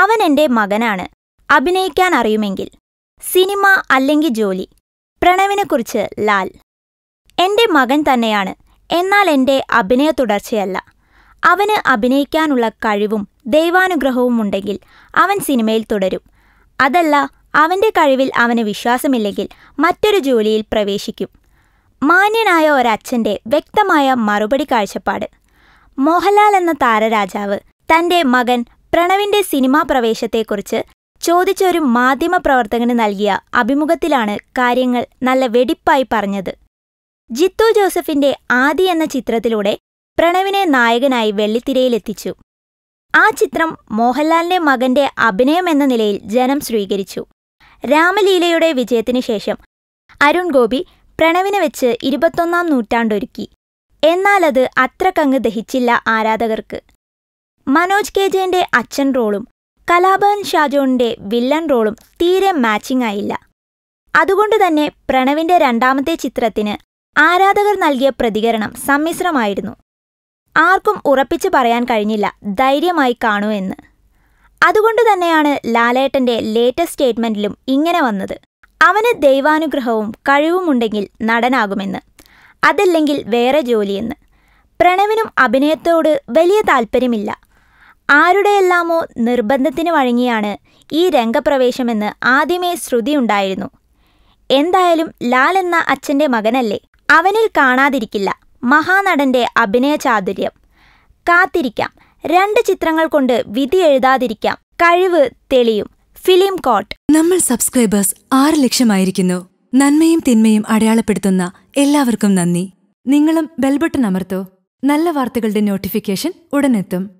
അവൻ എന്റെ മകനാണ്. അഭിനയിക്കാൻ അറിയുമെങ്കിൽ. സിനിമ അല്ലെങ്കിൽ ജോലി. പ്രണവിനെക്കുറിച്ച് ലാൽ. എന്റെ മകൻ തന്നെയാണ്. എന്നാൽ എന്റെ അഭിനയ തുടർച്ചയല്ല. അവന് അഭിനയിക്കാനുള്ള കഴിവും ദൈവാനുഗ്രഹവും ഉണ്ടെങ്കിൽ അവൻ സിനിമയിൽ തുടരും. അതല്ല അവന്റെ കഴിവിൽ അവന് വിശ്വാസമില്ലെങ്കിൽ മറ്റൊരു ജോലിയിൽ പ്രവേശിക്കും. മാന്യനായ ഒരച്ഛന്റെ വ്യക്തമായ മറുപടി കാഴ്ചപ്പാട്. മോഹൻലാൽ എന്ന താരരാജാവ് തന്റെ മകൻ പ്രണവിന്റെ സിനിമാ പ്രവേശത്തെക്കുറിച്ച് ചോദിച്ചൊരു മാധ്യമപ്രവർത്തകന് നൽകിയ അഭിമുഖത്തിലാണ് കാര്യങ്ങൾ നല്ല വെടിപ്പായി പറഞ്ഞത്. ജിത്തു ജോസഫിന്റെ ആദി എന്ന ചിത്രത്തിലൂടെ പ്രണവിനെ നായകനായി വെള്ളിത്തിരയിലെത്തിച്ചു. ആ ചിത്രം മോഹൻലാലിന്റെ മകന്റെ അഭിനയം എന്ന നിലയിൽ ജനം സ്വീകരിച്ചു. രാമലീലയുടെ വിജയത്തിനു ശേഷം അരുൺ ഗോപി പ്രണവിനെ വെച്ച് ഇരുപത്തൊന്നാം നൂറ്റാണ്ടൊരുക്കി. എന്നാലത് അത്രക്കങ്ങ് ദഹിച്ചില്ല ആരാധകർക്ക്. മനോജ് കെ ജെന്റെ അച്ഛൻ റോളും കലാഭവൻ ഷാജോണിന്റെ വില്ലൻ റോളും തീരെ മാച്ചിങ് ആയില്ല. അതുകൊണ്ട് തന്നെ പ്രണവിന്റെ രണ്ടാമത്തെ ചിത്രത്തിന് ആരാധകർ നൽകിയ പ്രതികരണം സമ്മിശ്രമായിരുന്നു. ആർക്കും ഉറപ്പിച്ചു പറയാൻ കഴിഞ്ഞില്ല ധൈര്യമായി കാണൂ എന്ന്. അതുകൊണ്ട് തന്നെയാണ് ലാലേട്ടന്റെ ലേറ്റസ്റ്റ് സ്റ്റേറ്റ്മെന്റിലും ഇങ്ങനെ വന്നത്. അവന് ദൈവാനുഗ്രഹവും കഴിവുമുണ്ടെങ്കിൽ നടനാകുമെന്ന്. അതല്ലെങ്കിൽ വേറെ ജോലിയെന്ന്. പ്രണവിനും അഭിനയത്തോട് വലിയ താല്പര്യമില്ല. ആരുടെയെല്ലാമോ നിർബന്ധത്തിന് വഴങ്ങിയാണ് ഈ രംഗപ്രവേശമെന്ന് ആദ്യമേ ശ്രുതിയുണ്ടായിരുന്നു എന്തായാലും ലാൽ എന്ന അച്ഛന്റെ മകനല്ലേ? അവനിൽ കാണാതിരിക്കില്ല. മഹാനടന്റെ അഭിനയ ചാതുര്യം. കാത്തിരിക്കാം. രണ്ട് ചിത്രങ്ങൾ കൊണ്ട് വിധി എഴുതാതിരിക്കാം. കഴിവ് തെളിയും. Film coat. നമ്മൾ സബ്സ്ക്രൈബേഴ്സ് ആറ് ലക്ഷമായിരിക്കുന്നു. നന്മയും തിന്മയും അടയാളപ്പെടുത്തുന്ന എല്ലാവർക്കും നന്ദി. നിങ്ങളും ബെൽബട്ടൺ അമർത്തോ. നല്ല വാർത്തകളുടെ നോട്ടിഫിക്കേഷൻ ഉടനെത്തും.